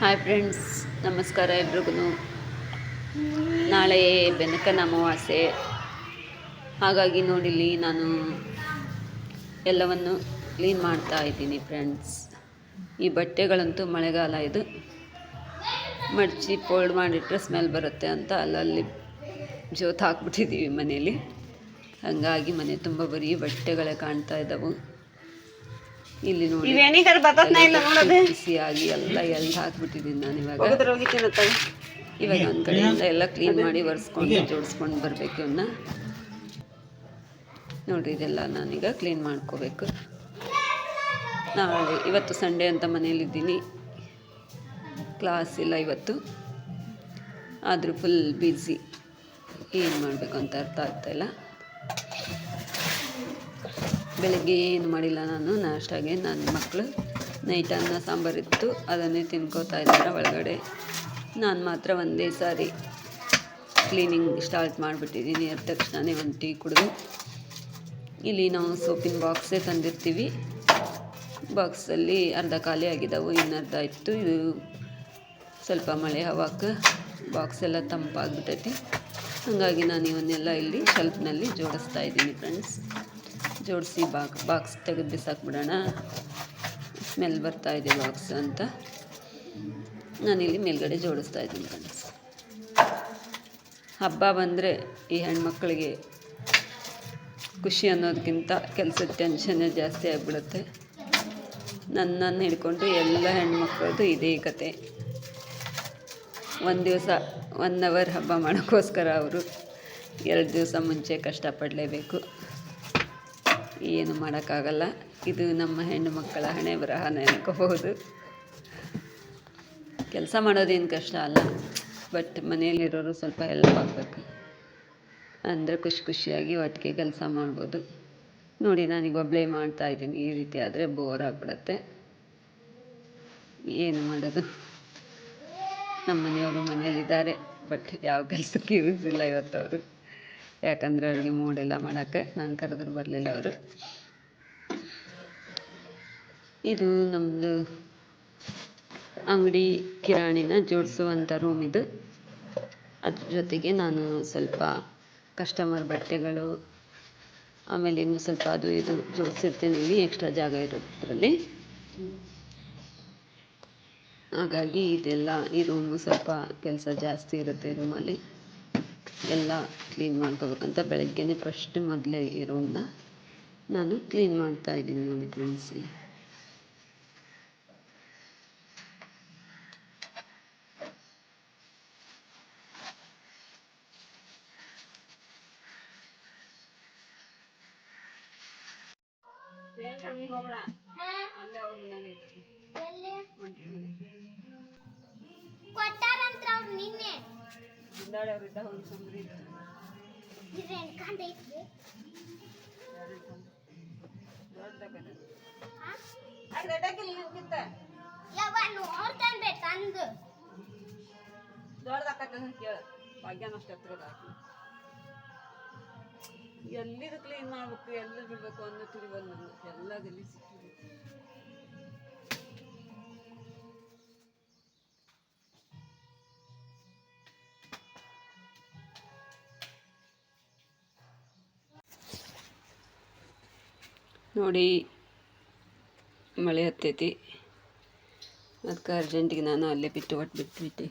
Hi friends ನಮಸ್ಕಾರ ಎಲ್ರಿಗೂ ನಾಳೆ ಬೆನಕನ ಅಮಾವಾಸ್ಯೆ. ಹಾಗಾಗಿ ನೋಡಿಲಿ ನಾನು ಎಲ್ಲವನ್ನು ಕ್ಲೀನ್ ಮಾಡ್ತಾ ಇದ್ದೀನಿ ಫ್ರೆಂಡ್ಸ್ ಈ ಬಟ್ಟೆಗಳಂತೂ ಮಳೆಗಾಲ ಇದು. ಮಡಚಿ ಫೋಲ್ಡ್ ಮಾಡಿಟ್ರೆ ಸ್ಮೆಲ್ ಬರುತ್ತೆ ಅಂತ ಅಲ್ಲಲ್ಲಿ ಜೋತು ಹಾಕ್ಬಿಟ್ಟಿದ್ದೀವಿ ಮನೇಲಿ ಹಾಗಾಗಿ ಮನೆ ತುಂಬ ಬರೀ ಬಟ್ಟೆಗಳೇ ಕಾಣ್ತಾ ಇದ್ದಾವೆ. ಇಲ್ಲಿ ನೋಡಿ. ಇವೇನಿಗಾರ ಬರ್ತದ್ನ ಇಲ್ಲ ನೋಡೋದು. ಬಿಸಿಯಾಗಿ ಎಲ್ಲ ಎಲ್ದು ಹಾಕ್ಬಿಟ್ಟಿದ್ದೀನಿ ನಾನು ಇವಾಗ. ಇವಾಗ ಒಂದು ಕಡೆಯಿಂದ ಎಲ್ಲ ಕ್ಲೀನ್ ಮಾಡಿ ಒರೆಸ್ಕೊಂಡು ಜೋಡಿಸ್ಕೊಂಡು ಬರಬೇಕು ಇವನ್ನ ನೋಡಿರಿ ಇದೆಲ್ಲ ನಾನೀಗ ಕ್ಲೀನ್ ಮಾಡ್ಕೋಬೇಕು. ನಾಳೆ ಇವತ್ತು ಸಂಡೇ ಅಂತ ಮನೇಲಿದ್ದೀನಿ. ಕ್ಲಾಸ್ ಇಲ್ಲ ಇವತ್ತು. ಆದರೂ ಫುಲ್ ಬ್ಯುಸಿ ಏನು ಮಾಡಬೇಕು ಅಂತ ಅರ್ಥ ಆಗ್ತಾಯಿಲ್ಲ ಬೆಳಗ್ಗೆ ಏನು ಮಾಡಿಲ್ಲ ನಾನು ನಾಷ್ಟಾಗೆ ನನ್ನ ಮಕ್ಕಳು ನೈಟ್ ಅನ್ನ ಸಾಂಬಾರಿತ್ತು ಅದನ್ನೇ ತಿನ್ಕೋತಾ ಇದ್ದಾರೆ ಒಳಗಡೆ. ನಾನು ಮಾತ್ರ ಒಂದೇ ಸಾರಿ ಕ್ಲೀನಿಂಗ್ ಸ್ಟಾರ್ಟ್ ಮಾಡಿಬಿಟ್ಟಿದ್ದೀನಿ. ಅದ ತಕ್ಷಣವೇ ಒಂದು ಟೀ ಕುಡಿದು ಇಲ್ಲಿ ನಾವು ಸೋಪಿನ ಬಾಕ್ಸೇ ತಂದಿರ್ತೀವಿ. ಬಾಕ್ಸಲ್ಲಿ ಅರ್ಧ ಖಾಲಿ ಆಗಿದ್ದಾವೆ, ಇನ್ನರ್ಧ ಇತ್ತು. ಇದು ಸ್ವಲ್ಪ ಮಳೆ ಹವಾಕ್ಕೆ ಬಾಕ್ಸ್ ಎಲ್ಲ ತಂಪಾಗ್ಬಿಟ್ಟೈತಿ. ಹಾಗಾಗಿ ನಾನು ಇವನ್ನೆಲ್ಲ ಇಲ್ಲಿ ಶೆಲ್ಫ್ನಲ್ಲಿ ಜೋಡಿಸ್ತಾ ಇದ್ದೀನಿ ಫ್ರೆಂಡ್ಸ್ ಜೋಡಿಸಿ ಬಾಕ್ ಬಾಕ್ಸ್ ತೆಗೆದು ಬಿಸಾಕ್ಬಿಡೋಣ. ಸ್ಮೆಲ್ ಬರ್ತಾ ಇದೆ ಬಾಕ್ಸ್ ಅಂತ. ನಾನಿಲ್ಲಿ ಮೇಲ್ಗಡೆ ಜೋಡಿಸ್ತಾ ಇದ್ದೀನಿ ಫ್ರೆಂಡ್ಸ್ ಹಬ್ಬ ಬಂದರೆ ಈ ಹೆಣ್ಮಕ್ಳಿಗೆ ಖುಷಿ ಅನ್ನೋದಕ್ಕಿಂತ ಕೆಲಸದ ಟೆನ್ಷನ್ನೇ ಜಾಸ್ತಿ ಆಗಿಬಿಡುತ್ತೆ. ನನ್ನನ್ನು ಹಿಡ್ಕೊಂಡು ಎಲ್ಲ ಹೆಣ್ಮಕ್ಳದ್ದು ಇದೇ ಕತೆ. ಒಂದು ದಿವಸ ಒನ್ ಅವರ್ ಹಬ್ಬ ಮಾಡೋಕ್ಕೋಸ್ಕರ ಅವರು ಎರಡು ದಿವಸ ಮುಂಚೆ ಕಷ್ಟಪಡಲೇಬೇಕು. ಏನು ಮಾಡೋಕ್ಕಾಗಲ್ಲ. ಇದು ನಮ್ಮ ಹೆಣ್ಣು ಮಕ್ಕಳ ಹಣೆ ಬರಹನ ಅನ್ಕೋಬಹುದು ಕೆಲಸ ಮಾಡೋದೇನು ಕಷ್ಟ ಅಲ್ಲ. ಬಟ್ ಮನೆಯಲ್ಲಿರೋರು ಸ್ವಲ್ಪ ಹೆಲ್ಪ್ ಆಗಬೇಕು. ಅಂದರೆ ಖುಷಿ ಖುಷಿಯಾಗಿ ಒಟ್ಟಿಗೆ ಕೆಲಸ ಮಾಡ್ಬೋದು. ನೋಡಿ ನಾನೀಗ ಒಬ್ಬಳೇ ಮಾಡ್ತಾ ಇದ್ದೀನಿ. ಈ ರೀತಿ ಆದರೆ ಬೋರ್ ಆಗಿಬಿಡತ್ತೆ. ಏನು ಮಾಡೋದು? ನಮ್ಮ ಮನೆಯವರು ಮನೇಲಿದ್ದಾರೆ ಬಟ್ ಯಾವ ಕೆಲಸಕ್ಕೆ ಯೂಸ್ ಇಲ್ಲ ಇವತ್ತು ಅವರು. ಯಾಕಂದರೆ ಅವ್ರಿಗೆ ಮೂಡಿಲ್ಲ ಮಾಡೋಕ್ಕೆ ನಾನು ಕರೆದ್ರೆ ಬರಲಿಲ್ಲ ಅವರು. ಇದು ನಮ್ಮದು ಅಂಗಡಿ ಕಿರಾಣಿನ ಜೋಡಿಸುವಂಥ ರೂಮ್ ಇದು. ಅದ್ರ ಜೊತೆಗೆ ನಾನು ಸ್ವಲ್ಪ ಕಸ್ಟಮರ್ ಬಟ್ಟೆಗಳು, ಆಮೇಲೆ ಇನ್ನು ಸ್ವಲ್ಪ ಅದು ಇದು ಜೋಡಿಸಿರ್ತೀನಿ, ಇಲ್ಲಿ ಎಕ್ಸ್ಟ್ರಾ ಜಾಗ ಇರೋದ್ರಲ್ಲಿ. ಹಾಗಾಗಿ ಇದೆಲ್ಲ, ಈ ರೂಮು ಸ್ವಲ್ಪ ಕೆಲಸ ಜಾಸ್ತಿ ಇರುತ್ತೆ ರೂಮಲ್ಲಿ ಎಲ್ಲ ಕ್ಲೀನ್ ಮಾಡ್ಕೋಬೇಕಂತ ಬೆಳಗ್ಗೆನೇ ಫಸ್ಟ್ ಮೊದಲೇ ಇರೋದನ್ನ ನಾನು ಕ್ಲೀನ್ ಮಾಡ್ತಾ ಇದ್ದೀನಿ ನೋಡಿ ಫ್ರೆಂಡ್ಸ್ ಕೊಟ್ಟಾರಂತ್ರ ಇದೇನ್ ಕಂಡ ಐತ್ರಿ ಭಾಗ್ಯನ ಅಷ್ಟು ಎಲ್ಲಿದು ಕ್ಲೀನ್ ಮಾಡ್ಬೇಕು ಎಲ್ಲಿ ಬಿಡ್ಬೇಕು ಅನ್ನೋ ನನಗೆ ಎಲ್ಲ ಗಲ್ಲಿ ಸಿಕ್ಕಿದೆ. ನೋಡಿ, ಮಳೆ ಹತ್ತೈತಿ. ಅದಕ್ಕೆ ಅರ್ಜೆಂಟಿಗೆ ನಾನು ಅಲ್ಲೇ ಬಿಟ್ಟು ಒಟ್ಟು ಬಿಟ್ಬಿಟ್ಟು.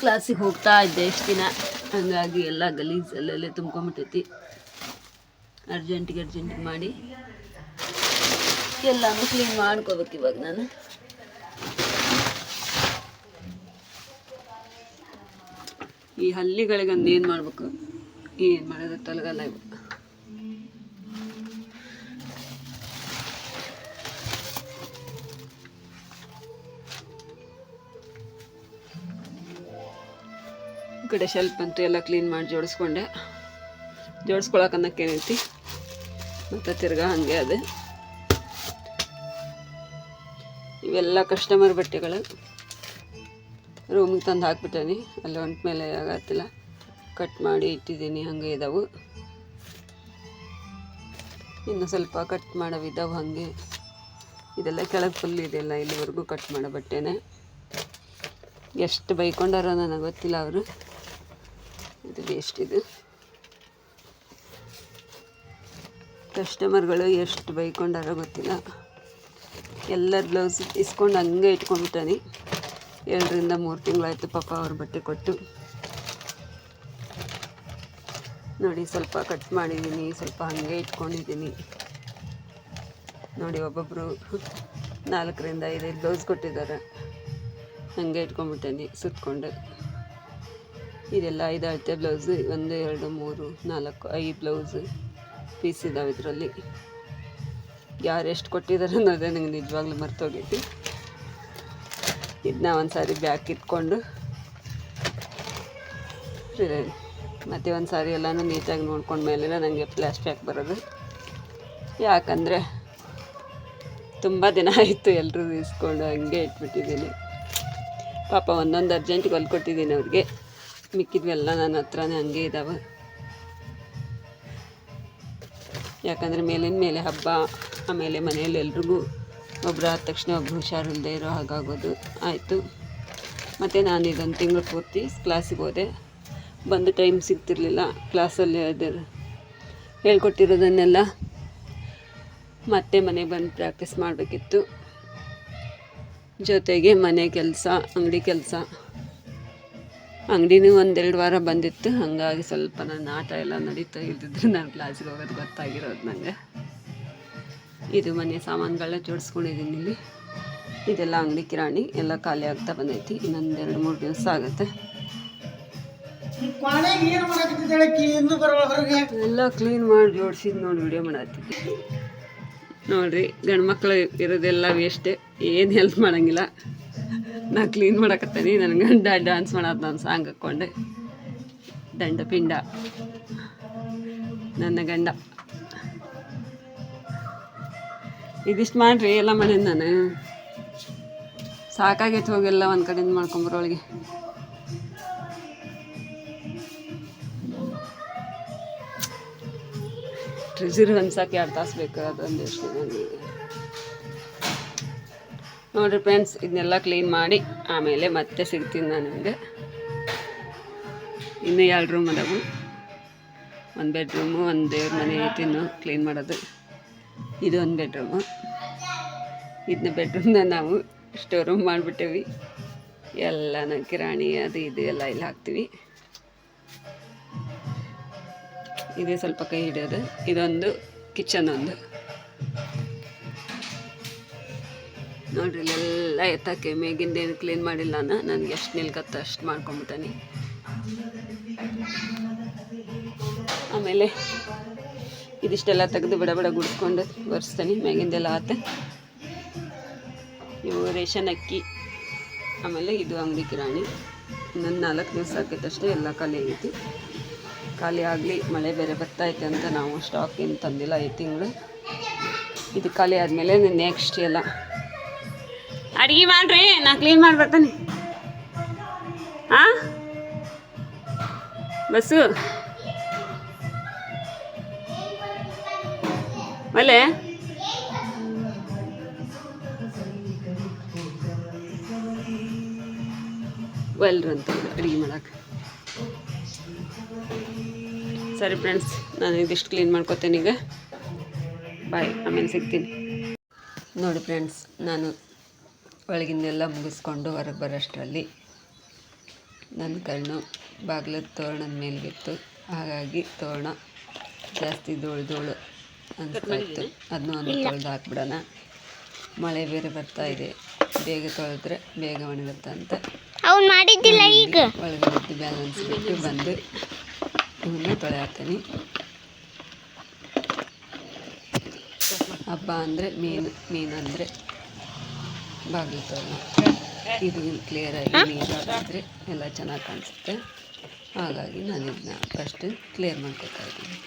ಕ್ಲಾಸಿಗೆ ಹೋಗ್ತಾ ಇದ್ದೆ ಎಷ್ಟು ದಿನ. ಹಂಗಾಗಿ ಎಲ್ಲ ಗಲೀಜು ಅಲ್ಲಲ್ಲೇ ತುಂಬ್ಕೊಂಬಿಟ್ಟೈತಿ. ಅರ್ಜೆಂಟಿಗೆ ಅರ್ಜೆಂಟಿಗೆ ಮಾಡಿ ಎಲ್ಲನೂ ಕ್ಲೀನ್ ಮಾಡ್ಕೋಬೇಕು ಇವಾಗ ನಾನು. ಈ ಹಲ್ಲಿಗಳಿಗಂದು ಏನು ಮಾಡ್ಬೇಕು? ಏನು ಮಾಡೋದು? ತೊಲಗಲ್ಲ ಇವು ಕಡೆ ಶೆಲ್ಫ್ ಅಂತೂ ಎಲ್ಲ ಕ್ಲೀನ್ ಮಾಡಿ ಜೋಡಿಸ್ಕೊಂಡೆ. ಜೋಡಿಸ್ಕೊಳಕ್ಕೆ ಅನ್ನೋಕ್ಕೇನೈತಿ ಮತ್ತು ತಿರ್ಗಾ ಹಾಗೆ ಅದು. ಇವೆಲ್ಲ ಕಸ್ಟಮರ್ ಬಟ್ಟೆಗಳು. ರೂಮಿಗೆ ತಂದು ಹಾಕ್ಬಿಟ್ಟೇನಿ. ಅಲ್ಲಿ ಒಂಟ ಮೇಲೆ ಆಗತ್ತಿಲ್ಲ. ಕಟ್ ಮಾಡಿ ಇಟ್ಟಿದ್ದೀನಿ, ಹಾಗೆ ಇದಾವು. ಇನ್ನು ಸ್ವಲ್ಪ ಕಟ್ ಮಾಡೋವಿದ್ದಾವೆ ಹಾಗೆ. ಇದೆಲ್ಲ ಕೆಳಗೆ ಫುಲ್ ಇದೆಲ್ಲ ಇಲ್ಲಿವರೆಗೂ ಕಟ್ ಮಾಡೋ ಬಟ್ಟೆನೇ. ಎಷ್ಟು ಬೈಕೊಂಡಾರೋ ನನಗೆ ಗೊತ್ತಿಲ್ಲ ಅವರು. ಇದು ವೇಸ್ಟ್ ಇದು. ಕಸ್ಟಮರ್ಗಳು ಎಷ್ಟು ಬೈಕೊಂಡಾರೋ ಗೊತ್ತಿಲ್ಲ. ಎಲ್ಲ ಬ್ಲೌಸ್ ಇಸ್ಕೊಂಡು ಹಂಗೆ ಇಟ್ಕೊಂಡ್ಬಿಟ್ಟಾನೆ. ಎರಡರಿಂದ ಮೂರು ತಿಂಗಳಾಯಿತು ಪಾಪ ಅವ್ರ ಬಟ್ಟೆ ಕೊಟ್ಟು. ನೋಡಿ ಸ್ವಲ್ಪ ಕಟ್ ಮಾಡಿದ್ದೀನಿ ಸ್ವಲ್ಪ ಹಾಗೆ ಇಟ್ಕೊಂಡಿದ್ದೀನಿ ನೋಡಿ ಒಬ್ಬೊಬ್ಬರು ನಾಲ್ಕರಿಂದ ಐದೈದು ಬ್ಲೌಸ್ ಕೊಟ್ಟಿದ್ದಾರೆ. ಹಾಗೆ ಇಟ್ಕೊಂಡ್ಬಿಟ್ಟೇನೆ ಸುತ್ಕೊಂಡು. ಇದೆಲ್ಲ ಐದು ಅಳತೆ ಬ್ಲೌಸ್ ಒಂದು, ಎರಡು, ಮೂರು, ನಾಲ್ಕು, ಐದು ಬ್ಲೌಸ್ ಪೀಸ್ ಇದ್ದಾವೆ ಇದರಲ್ಲಿ. ಯಾರು ಎಷ್ಟು ಕೊಟ್ಟಿದ್ದಾರೆ ಅನ್ನೋದೇ ನನಗೆ ನಿಜವಾಗ್ಲೂ ಮರ್ತೋಗೈತಿ. ಇದನ್ನ ಒಂದು ಸಾರಿ ಬ್ಯಾಕ್ ಇಟ್ಕೊಂಡು ಮತ್ತು ಒಂದು ಸಾರಿ ಎಲ್ಲನೂ ನೀಟಾಗಿ ನೋಡ್ಕೊಂಡ ಮೇಲೆ ನನಗೆ ಫ್ಲ್ಯಾಶ್ ಬ್ಯಾಕ್ ಬರೋದು. ಯಾಕಂದರೆ ತುಂಬ ದಿನ ಆಯಿತು ಎಲ್ಲರೂ ಇಸ್ಕೊಂಡು ಹಂಗೆ ಇಟ್ಬಿಟ್ಟಿದ್ದೀನಿ. ಪಾಪ ಒಂದೊಂದು ಅರ್ಜೆಂಟಿಗೆ ಹೊಲ್ಕೊಟ್ಟಿದ್ದೀನಿ ಅವ್ರಿಗೆ. ಮಿಕ್ಕಿದ್ವೆಲ್ಲ ನನ್ನ ಹತ್ರನೇ ಹಂಗೆ ಇದ್ದಾವೆ ಯಾಕಂದರೆ ಮೇಲಿನ ಮೇಲೆ ಹಬ್ಬ, ಆಮೇಲೆ ಮನೆಯಲ್ಲಿ ಎಲ್ರಿಗೂ ಒಬ್ಬರು ಆದ ತಕ್ಷಣ ಒಬ್ರು ಹುಷಾರಿಲ್ಲದೆ ಇರೋ ಹಾಗಾಗೋದು ಆಯಿತು. ಮತ್ತು ನಾನು ಇದೊಂದು ತಿಂಗಳು ಪೂರ್ತಿ ಕ್ಲಾಸಿಗೆ ಹೋದೆ. ಬಂದು ಟೈಮ್ ಸಿಗ್ತಿರ್ಲಿಲ್ಲ, ಕ್ಲಾಸಲ್ಲಿ ಅದು ಹೇಳ್ಕೊಟ್ಟಿರೋದನ್ನೆಲ್ಲ ಮತ್ತೆ ಮನೆಗೆ ಬಂದು ಪ್ರಾಕ್ಟೀಸ್ ಮಾಡಬೇಕಿತ್ತು. ಜೊತೆಗೆ ಮನೆ ಕೆಲಸ, ಅಂಗಡಿ ಕೆಲಸ. ಅಂಗಡಿನೂ ಒಂದೆರಡು ವಾರ ಬಂದಿತ್ತು. ಹಾಗಾಗಿ ಸ್ವಲ್ಪ ನನ್ನ ಆಟ ಎಲ್ಲ ನಡೀತಾ ಇದ್ದಿದ್ರೆ ನಾನು ಕ್ಲಾಸಿಗೆ ಹೋಗೋದು ಗೊತ್ತಾಗಿರೋದು ನನಗೆ ಇದು ಮನೆ ಸಾಮಾನುಗಳನ್ನ ಜೋಡಿಸ್ಕೊಂಡಿದ್ದೀನಿ ಇಲ್ಲಿ. ಇದೆಲ್ಲ ಅಂಗಡಿ ಕಿರಾಣಿ, ಎಲ್ಲ ಖಾಲಿ ಆಗ್ತಾ ಬಂದೈತಿ. ಇನ್ನೊಂದು ಎರಡು, ಮೂರು ದಿವಸ ಆಗುತ್ತೆ. ಎಲ್ಲ ಕ್ಲೀನ್ ಮಾಡಿ ಜೋಡಿಸಿದ್ ನೋಡಿ ವಿಡಿಯೋ ಮಾಡತ್ತಿ ನೋಡ್ರಿ ಗಂಡು ಮಕ್ಕಳು ಇರೋದೆಲ್ಲ ವೇಸ್ಟೇ ಏನು ಹೆಲ್ಪ್ ಮಾಡಂಗಿಲ್ಲ. ನಾ ಕ್ಲೀನ್ ಮಾಡಕತ್ತೀನಿ. ನನ್ನ ಗಂಡ ಡ್ಯಾನ್ಸ್ ಮಾಡೋದು ನಾನು ಸಾಂಗ್ ಹಾಕ್ಕೊಂಡೆ ದಂಡ ಪಿಂಡ. ನನ್ನ ಗಂಡ. ಇದಿಷ್ಟು ಮಾಡ್ರಿ ಎಲ್ಲ ಮಾಡೀನಿ ನಾನು ಸಾಕಾಗೈತೆ ಹೋಗೆಲ್ಲ ಒಂದು ಕಡೆಯಿಂದ ಮಾಡ್ಕೊಂಬರೋಳಿಗೆ ಟ್ರೆಜರ್ ಅನ್ಸಕ್ಕೆ ಎರಡು ತಾಸು ಬೇಕು ಅದೊಂದು ನನಗೆ ನೋಡಿರಿ ಫ್ರೆಂಡ್ಸ್, ಇದನ್ನೆಲ್ಲ ಕ್ಲೀನ್ ಮಾಡಿ ಆಮೇಲೆ ಮತ್ತೆ ಸಿಗ್ತೀನಿ ನಾನು ನಿಮಗೆ. ಇನ್ನೂ ಎರಡು ರೂಮ್ ಅದಾವು. ಒಂದು ಬೆಡ್ರೂಮು ಒಂದು ದೇವ್ರ ಮನೆ ಐತಿ ಕ್ಲೀನ್ ಮಾಡೋದು. ಇದು ಒಂದು ಬೆಡ್ರೂಮು ಇದನ್ನ ಬೆಡ್ರೂಮ್ನ ನಾವು ಸ್ಟೋರ್ ರೂಮ್ ಮಾಡಿಬಿಟ್ಟೇವಿ. ಎಲ್ಲನ ಕಿರಾಣಿ ಅದು ಇದು ಎಲ್ಲ ಇಲ್ಲಿ ಹಾಕ್ತೀವಿ. ಇದೇ ಸ್ವಲ್ಪ ಕೈ ಹಿಡಿಯೋದು. ಇದೊಂದು ಕಿಚನ್ ಒಂದು. ನೋಡ್ರಿ, ಇಲ್ಲೆಲ್ಲ ಎತ್ತಕ್ಕೆ ಮೇಗಿಂದೇನು ಕ್ಲೀನ್ ಮಾಡಿಲ್ಲ ನಾನು ನನಗೆ ಎಷ್ಟು ನಿಲ್ಕತ್ತ ಅಷ್ಟು ಮಾಡ್ಕೊಂಬಿಟ್ಟಿ ಆಮೇಲೆ ಇದಿಷ್ಟೆಲ್ಲ ತೆಗೆದು ಬಡ ಬಡ ಗುಡಿಸ್ಕೊಂಡು ಒರೆಸ್ತೀನಿ, ಮೇಗಿಂದೆಲ್ಲ ಆತ. ಇವು ರೇಷನ್ ಅಕ್ಕಿ, ಆಮೇಲೆ ಇದು ಅಂಗಡಿ ಕಿರಾಣಿ. ಇನ್ನೊಂದು ನಾಲ್ಕು ದಿವಸ ಆಕೈತಷ್ಟೇ ಎಲ್ಲ ಖಾಲಿ ಆಗೈತಿ. ಖಾಲಿ ಆಗಲಿ, ಮಳೆ ಬೇರೆ ಬರ್ತೈತೆ ಅಂತ ನಾವು ಸ್ಟಾಕ್ ಏನು ತಂದಿಲ್ಲ ಈ ತಿಂಗಳು. ಇದು ಖಾಲಿ ಆದಮೇಲೆ ನೆಕ್ಸ್ಟ್ ಎಲ್ಲ ಅಡುಗೆ ಮಾಡ್ರಿ, ನಾ ಕ್ಲೀನ್ ಮಾಡಿ ಬರ್ತಾನೆ. ಬಸ್ಸು ಒಲೆ ಒಲ್ರು ಅಂತ ಅಡುಗೆ ಮಾಡೋಕೆ. ಸರಿ ಫ್ರೆಂಡ್ಸ್ ನಾನು ಇದಿಷ್ಟು ಕ್ಲೀನ್ ಮಾಡ್ಕೊತೇನೆ ಈಗ. ಬಾಯ್ ಆಮೇಲೆ ಸಿಗ್ತೀನಿ. ನೋಡಿ ಫ್ರೆಂಡ್ಸ್ ನಾನು ಒಳಗಿಂದೆಲ್ಲ ಮುಗಿಸ್ಕೊಂಡು ಹೊರಗೆ ಬರೋಷ್ಟರಲ್ಲಿ ನನ್ನ ಕಣ್ಣು ಬಾಗಿಲದ ತೋರಣದ ಮೇಲೆ ಬಿತ್ತು ಹಾಗಾಗಿ ತೋರಣ ಜಾಸ್ತಿ ಧೂಳು ಧೂಳು ಅನಿಸ್ತಾ ಇತ್ತು ಅದನ್ನೂ ಒಂದು ತೊಳೆದು ಹಾಕ್ಬಿಡೋಣ. ಮಳೆ ಬೇರೆ ಬರ್ತಾ ಇದೆ. ಬೇಗ ತೊಳೆದ್ರೆ ಬೇಗ ಒಣಗುತ್ತೆ ಅಂತ ಅವ್ನು ಮಾಡಿದ್ದಿಲ್ಲ ಈಗ. ಒಳಗಡೆ ಬ್ಯಾಲೆನ್ಸ್ ಬಿಟ್ಟು ಬಂದು ಇವನ್ನ ತೊಳೆ ಹಾಕ್ತೀನಿ. ಹಬ್ಬ ಅಂದರೆ ಮೀನು ಮೀನು ಅಂದರೆ ಬಾಗಿಲು ತೋರಣ ಇದು ಕ್ಲಿಯರಾಗಿ ನೀರು ಹಾಕಿದ್ರೆ ಎಲ್ಲ ಚೆನ್ನಾಗಿ ಕಾಣಿಸುತ್ತೆ. ಹಾಗಾಗಿ ನಾನು ಇದನ್ನ ಫಸ್ಟ್ ಕ್ಲಿಯರ್ ಮಾಡ್ಕೋತಾ ಇದ್ದೀನಿ.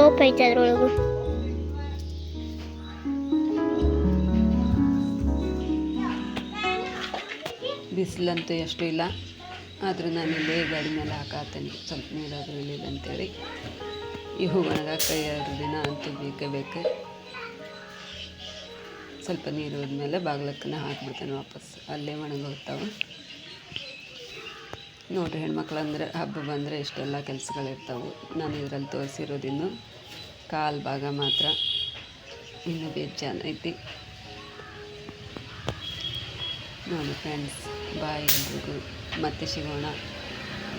ಸೋಪ್ ಐತೆ ಅದ್ರೊಳಗು. ಬಿಸಿಲಂತೂ ಎಷ್ಟು ಇಲ್ಲ, ಆದರೂ ನಾನು ಇಲ್ಲೇ ಗಾಡಿ ಮೇಲೆ ಹಾಕಾತೀನಿ. ಸ್ವಲ್ಪ ನೀರಾದರೂ ಇಲ್ಲಿಲ್ಲ ಅಂತೇಳಿ. ಈ ಒಣಗಕ್ಕೆ ಎರಡು ದಿನ ಅಂತೂ ಬೇಕೇ ಬೇಕು. ಸ್ವಲ್ಪ ನೀರು ಹೋದ್ಮೇಲೆ ಬಾಗ್ಲಕ್ಕನ ಹಾಕ್ಬಿಡ್ತೇನೆ ವಾಪಸ್. ಅಲ್ಲೇ ಒಣಗೋಗ್ತಾವೆ. ನೋಡಿರಿ ಹೆಣ್ಮಕ್ಳು ಅಂದರೆ ಹಬ್ಬ ಬಂದರೆ ಇಷ್ಟೆಲ್ಲ ಕೆಲಸಗಳಿರ್ತಾವೆ. ನಾನು ಇದರಲ್ಲಿ ತೋರಿಸಿರೋದಿನ್ನು ಕಾಲು ಭಾಗ ಮಾತ್ರ. ಇನ್ನೂ ಬೇಜಾನ್ ಐತಿ. ನೋಡಿ ಫ್ರೆಂಡ್ಸ್ ಬಾಯ್ ಎಲ್ರಿಗೂ. ಮತ್ತೆ ಸಿಗೋಣ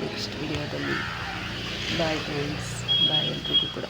ನೆಕ್ಸ್ಟ್ ವಿಡಿಯೋದಲ್ಲಿ ಬಾಯ್ ಫ್ರೆಂಡ್ಸ್ ಬಾಯ್ ಎಲ್ರಿಗೂ ಕೂಡ.